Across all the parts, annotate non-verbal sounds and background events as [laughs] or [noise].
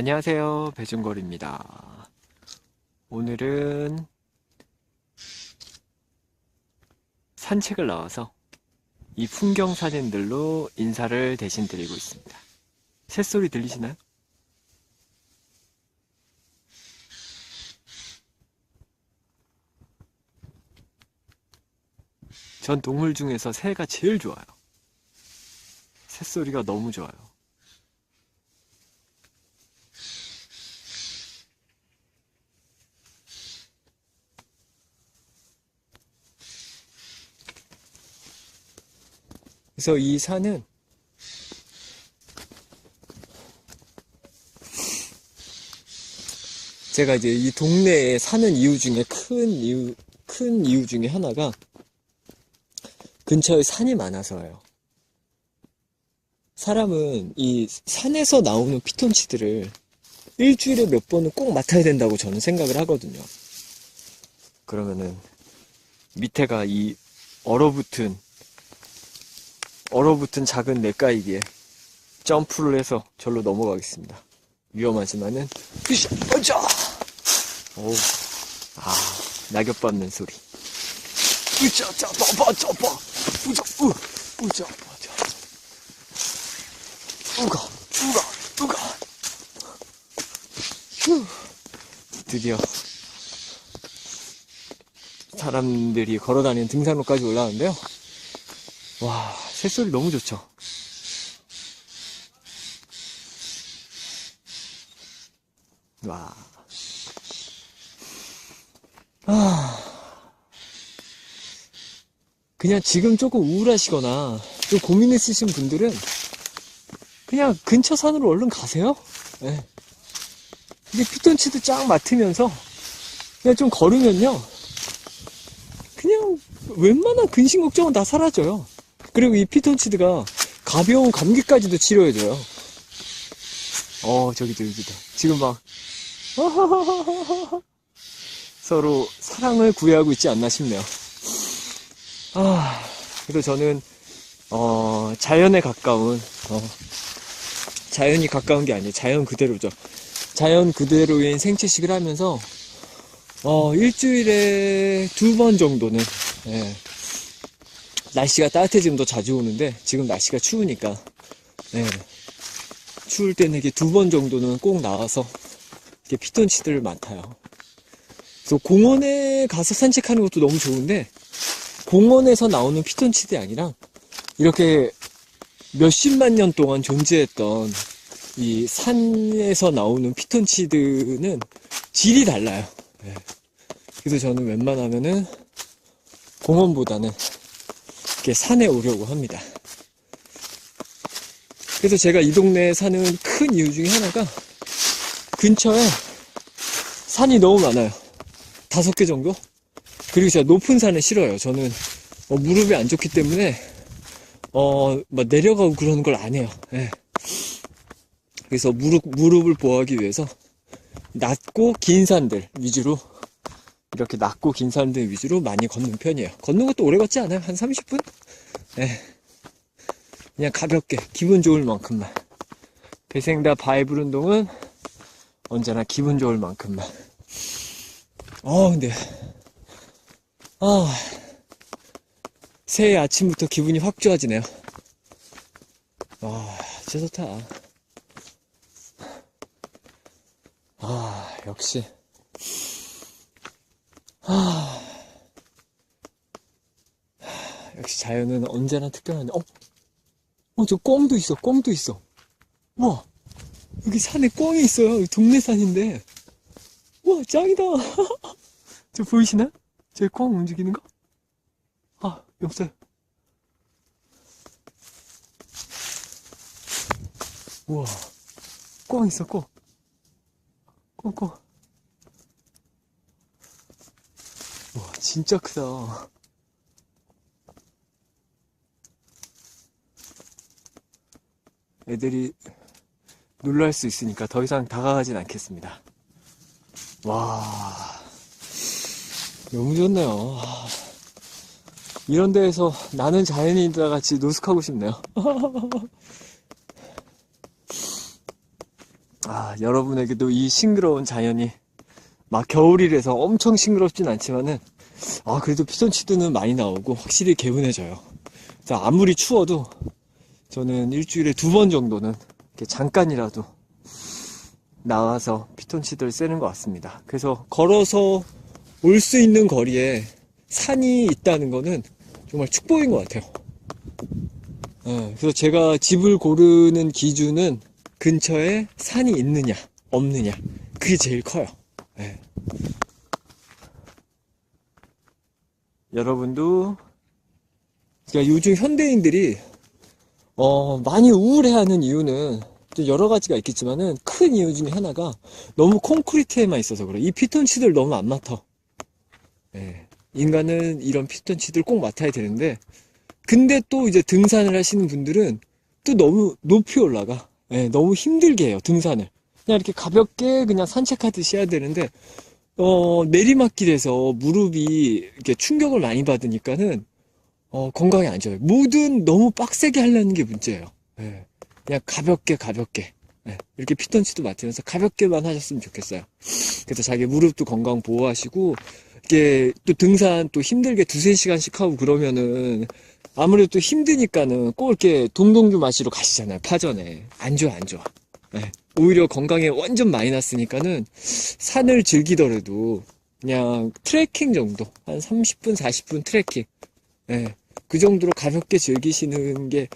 안녕하세요. 배준걸입니다. 오늘은 산책을 나와서 이 풍경 사진들로 인사를 대신 드리고 있습니다. 새소리 들리시나요? 전 동물 중에서 새가 제일 좋아요. 새소리가 너무 좋아요. 그래서 이 산은 제가 이제 이 동네에 사는 이유 중에 큰 이유, 큰 이유 중에 하나가 근처에 산이 많아서예요. 사람은 이 산에서 나오는 피톤치드를 일주일에 몇 번은 꼭 맡아야 된다고 저는 생각을 하거든요. 그러면은 밑에가 이 얼어붙은 얼어붙은 작은 냇가이기에 점프를 해서 절로 넘어가겠습니다. 위험하지만은 으쌰, 어자. 오, 아 낙엽 밟는 소리. 으쌰, 자, 봐봐, 자, 봐, 우자, 우, 우자, 우자. 우가, 우가, 우가. 휴. 드디어 사람들이 걸어다니는 등산로까지 올라왔는데요. 와, 새소리 너무 좋죠? 와. 아. 그냥 지금 조금 우울하시거나 좀 고민 있으신 분들은 그냥 근처 산으로 얼른 가세요. 예. 이게 피톤치드 쫙 맡으면서 그냥 좀 걸으면요. 그냥 웬만한 근심 걱정은 다 사라져요. 그리고 이 피톤치드가 가벼운 감기까지도 치료해줘요. 어, 저기도, 여기도. 지금 막, [laughs] 서로 사랑을 구애하고 있지 않나 싶네요. 아, 그래서 저는, 어, 자연에 가까운, 어, 자연이 가까운 게 아니에요. 자연 그대로죠. 자연 그대로인 생채식을 하면서, 어, 일주일에 두 번 정도는, 예, 날씨가 따뜻해지면 더 자주 오는데 지금 날씨가 추우니까 예, 추울 때는 이게 두 번 정도는 꼭 나와서 이렇게 피톤치드를 맡아요. 그래서 공원에 가서 산책하는 것도 너무 좋은데 공원에서 나오는 피톤치드이 아니라 이렇게 몇십만 년 동안 존재했던 이 산에서 나오는 피톤치드는 질이 달라요. 예. 그래서 저는 웬만하면은 공원보다는 이렇게 산에 오려고 합니다. 그래서 제가 이 동네에 사는 큰 이유 중에 하나가 근처에 산이 너무 많아요. 다섯 개 정도? 그리고 제가 높은 산을 싫어요. 저는 어, 무릎이 안 좋기 때문에 어, 막 내려가고 그러는 걸 안 해요. 예. 그래서 무릎, 무릎을 보호하기 위해서 낮고 긴 산들 위주로 이렇게 낮고 긴 산들 위주로 많이 걷는 편이에요. 걷는 것도 오래 걷지 않아요. 한 30분? 네. 그냥 가볍게 기분 좋을 만큼만. 배생다 바이블 운동은 언제나 기분 좋을 만큼만. 어, 근데 아 새해 아침부터 기분이 확 좋아지네요. 와, 진짜 좋다. 아, 역시. 아, 역시 자연은 언제나 특별한데, 어? 어, 저 꿩도 있어, 꿩도 있어. 우와, 여기 산에 꿩이 있어요. 동네 산인데. 우와, 짱이다. [laughs] 저 보이시나? 저꿩 움직이는 거? 아, 없어요. 우와, 꿩 있어, 꿩. 꿩, 꿩. 진짜 크다. 애들이 놀랄 수 있으니까 더 이상 다가가진 않겠습니다. 와, 너무 좋네요. 아, 이런 데에서 나는 자연인이다 같이 노숙하고 싶네요. [laughs] 아, 여러분에게도 이 싱그러운 자연이 막 겨울이라서 엄청 싱그럽진 않지만은 아, 그래도 피톤치드는 많이 나오고 확실히 개운해져요. 자, 아무리 추워도 저는 일주일에 두 번 정도는 이렇게 잠깐이라도 나와서 피톤치드를 쐬는 것 같습니다. 그래서 걸어서 올 수 있는 거리에 산이 있다는 거는 정말 축복인 것 같아요. 예, 그래서 제가 집을 고르는 기준은 근처에 산이 있느냐, 없느냐. 그게 제일 커요. 예. 여러분도, 그러니까 요즘 현대인들이, 어, 많이 우울해하는 이유는 좀 여러 가지가 있겠지만은 큰 이유 중에 하나가 너무 콘크리트에만 있어서 그래. 이 피톤치드를 너무 안 맡아. 예. 인간은 이런 피톤치드를 꼭 맡아야 되는데, 근데 또 이제 등산을 하시는 분들은 또 너무 높이 올라가. 예, 너무 힘들게 해요, 등산을. 그냥 이렇게 가볍게 그냥 산책하듯이 해야 되는데, 어, 내리막길에서 무릎이 이렇게 충격을 많이 받으니까는, 어, 건강에 안 좋아요. 뭐든 너무 빡세게 하려는 게 문제예요. 예, 그냥 가볍게, 가볍게. 예, 이렇게 피톤치드 맡으면서 가볍게만 하셨으면 좋겠어요. 그래서 자기 무릎도 건강 보호하시고, 이게 또 등산 또 힘들게 두세 시간씩 하고 그러면은 아무래도 또 힘드니까는 꼭 이렇게 동동주 마시러 가시잖아요. 파전에. 안 좋아, 안 좋아. 예, 오히려 건강에 완전 마이너스니까는 산을 즐기더라도 그냥 트레킹 정도. 한 30분, 40분 트레킹. 예, 그 정도로 가볍게 즐기시는 게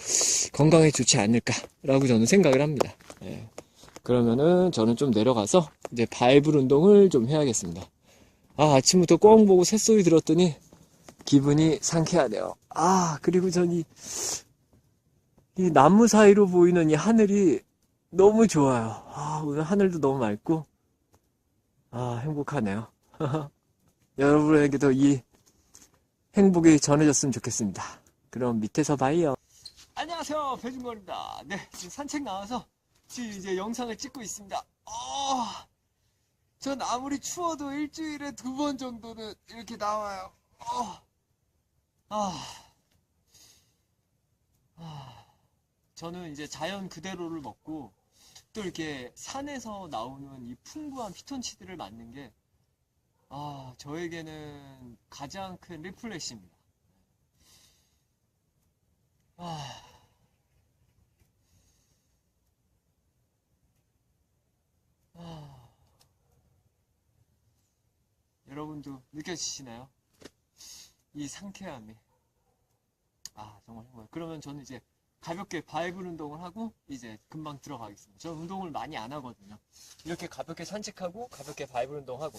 건강에 좋지 않을까라고 저는 생각을 합니다. 예, 그러면은 저는 좀 내려가서 이제 바이블 운동을 좀 해야겠습니다. 아, 아침부터 꽝 보고 새소리 들었더니 기분이 상쾌하네요. 아, 그리고 전 이, 이 나무 사이로 보이는 이 하늘이 너무 좋아요. 아, 오늘 하늘도 너무 맑고, 아, 행복하네요. [laughs] 여러분에게도 이 행복이 전해졌으면 좋겠습니다. 그럼 밑에서 봐요. 안녕하세요. 배준걸입니다. 네, 지금 산책 나와서 지금 이제 영상을 찍고 있습니다. 아, 전 아무리 추워도 일주일에 두 번 정도는 이렇게 나와요. 어. 아. 아. 저는 이제 자연 그대로를 먹고 또 이렇게 산에서 나오는 이 풍부한 피톤치드를 맞는 게 아, 저에게는 가장 큰 리플레시입니다. 아. 아. 여러분도 느껴지시나요? 이 상쾌함이. 아, 정말 정말. 그러면 저는 이제 가볍게 바이블 운동을 하고 이제 금방 들어가겠습니다. 저는 운동을 많이 안 하거든요. 이렇게 가볍게 산책하고 가볍게 바이블 운동하고.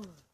Oh.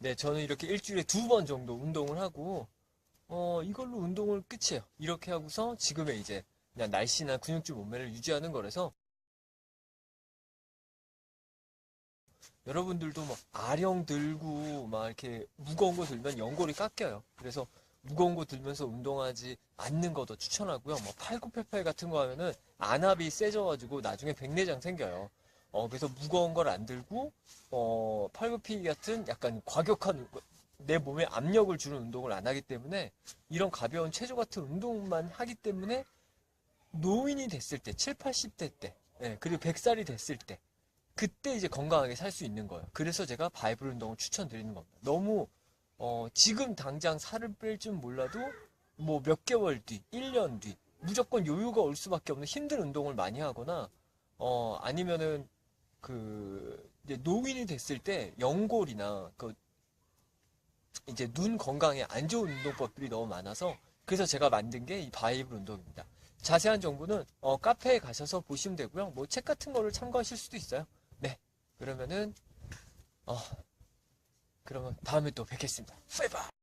네, 저는 이렇게 일주일에 두 번 정도 운동을 하고, 어, 이걸로 운동을 끝이에요. 이렇게 하고서 지금의 이제 그냥 날씬한 근육질 몸매를 유지하는 거라서 여러분들도 막 아령 들고 막 이렇게 무거운 거 들면 연골이 깎여요. 그래서 무거운 거 들면서 운동하지 않는 거 더 추천하고요. 뭐 팔굽혀펴기 같은 거 하면은 안압이 세져가지고 나중에 백내장 생겨요. 어, 그래서 무거운 걸 안 들고 어, 팔굽히기 같은 약간 과격한 내 몸에 압력을 주는 운동을 안 하기 때문에 이런 가벼운 체조 같은 운동만 하기 때문에 노인이 됐을 때, 7, 80대 때, 예, 그리고 100살이 됐을 때, 그때 이제 건강하게 살 수 있는 거예요. 그래서 제가 바이블 운동을 추천드리는 겁니다. 너무, 어, 지금 당장 살을 뺄 줄 몰라도 뭐 몇 개월 뒤, 1년 뒤, 무조건 요요가 올 수밖에 없는 힘든 운동을 많이 하거나, 어, 아니면은 그, 이제 노인이 됐을 때 연골이나 그, 이제 눈 건강에 안 좋은 운동법들이 너무 많아서 그래서 제가 만든 게 이 바이블 운동입니다. 자세한 정보는 어, 카페에 가셔서 보시면 되고요. 뭐 책 같은 거를 참고하실 수도 있어요. 네. 그러면은 어 그러면 다음에 또 뵙겠습니다. 바이바이.